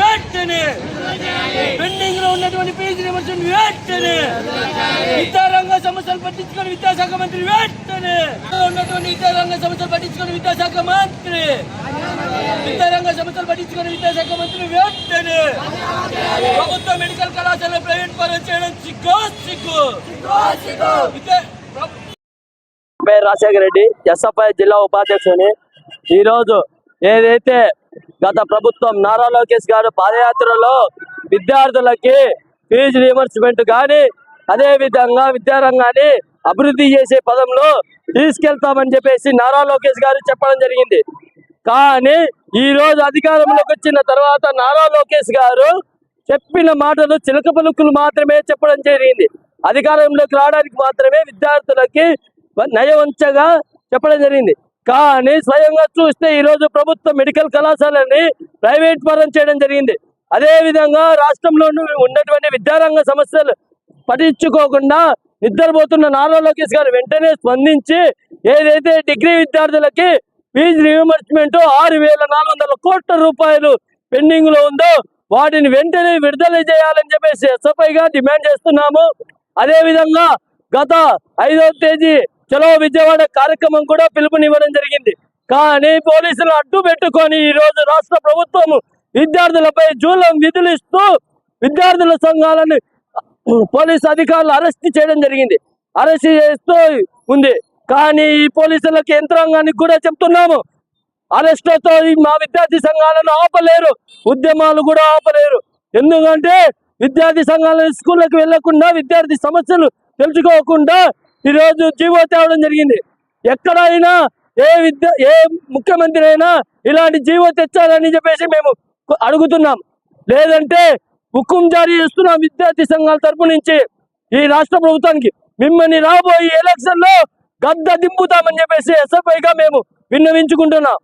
వెంటనే. పెండింగ్లో ఉన్నటువంటి పీజీ రిమర్షన్ వెంటనే. విద్యారంగ సమస్యలు పట్టించుకొని విద్యాశాఖ మంత్రి వెంటనే. ఉన్నటువంటి విద్యారంగ సమస్యలు పట్టించుకొని విద్యాశాఖ మంత్రి. విద్యారంగ సమస్యలు పట్టించుకొని విద్యాశాఖ మంత్రి వెంటనే. ప్రభుత్వ మెడికల్ కళాశాల ప్రైవేట్ పరం చేయడం సిగ్గు సిగ్గు పేరు రాజశేఖర రెడ్డి ఎస్ఎఫ్ఐ జిల్లా ఉపాధ్యక్షుని. ఈరోజు ఏదైతే గత ప్రభుత్వం నారా లోకేష్ గారు పాదయాత్రలో విద్యార్థులకి ఫీజు రియంబర్స్మెంట్ కానీ అదే విధంగా విద్యారంగాన్ని అభివృద్ధి చేసే పదంలో తీసుకెళ్తామని చెప్పేసి నారా లోకేష్ గారు చెప్పడం జరిగింది. కానీ ఈ రోజు అధికారంలోకి వచ్చిన తర్వాత నారా లోకేష్ గారు చెప్పిన మాటలు చిలక పలుకులు మాత్రమే చెప్పడం జరిగింది. అధికారంలోకి రావడానికి మాత్రమే విద్యార్థులకి నయవంచగా చెప్పడం జరిగింది. కానీ స్వయంగా చూస్తే ఈ రోజు ప్రభుత్వ మెడికల్ కళాశాలని ప్రైవేట్ పరం చేయడం జరిగింది. అదే విధంగా రాష్ట్రంలో ఉన్నటువంటి విద్యారంగ సమస్యలు పట్టించుకోకుండా నిద్రపోతున్న నారా లోకేష్ గారు వెంటనే స్పందించి ఏదైతే డిగ్రీ విద్యార్థులకి ఫీజు రియంబర్స్మెంట్ ఆరు వేల నాలుగు వందల కోట్ల రూపాయలు పెండింగ్లో ఉందో వాటిని వెంటనే విడుదల చేయాలని చెప్పేసి ఎస్ఎఫ్ఐగా డిమాండ్ చేస్తున్నాము. అదేవిధంగా గత ఐదవ తేదీ చలో విజయవాడ కార్యక్రమం కూడా పిలుపునివ్వడం జరిగింది. కానీ పోలీసులు అడ్డు పెట్టుకొని ఈ రోజు రాష్ట్ర ప్రభుత్వం విద్యార్థులపై జూలం విధులిస్తూ విద్యార్థుల సంఘాలను పోలీసు అధికారులు అరెస్ట్ చేయడం జరిగింది. అరెస్ట్ చేస్తూ ఉంది. కానీ ఈ పోలీసులకు యంత్రాంగానికి కూడా చెప్తున్నాము. అరెస్టులతో మా విద్యార్థి సంఘాలను ఆపలేరు. ఉద్యమాలు కూడా ఆపలేరు. ఎందుకంటే విద్యార్థి సంఘాలను స్కూళ్ళకు వెళ్ళకుండా విద్యార్థి సమస్యలు తెలుసుకోకుండా ఈరోజు జీవో తేవడం జరిగింది. ఎక్కడైనా ఏ విద్య ఏ ముఖ్యమంత్రి అయినా ఇలాంటి జీవో తెచ్చారని చెప్పేసి మేము అడుగుతున్నాం. లేదంటే హుకుం జారీ చేస్తున్నాం విద్యార్థి సంఘాల తరపు నుంచి ఈ రాష్ట్ర ప్రభుత్వానికి మిమ్మల్ని రాబోయే ఎలక్షన్లో గద్ద దింపుతామని చెప్పేసి ఎస్ఎఫ్ఐగా మేము విన్నవించుకుంటున్నాం.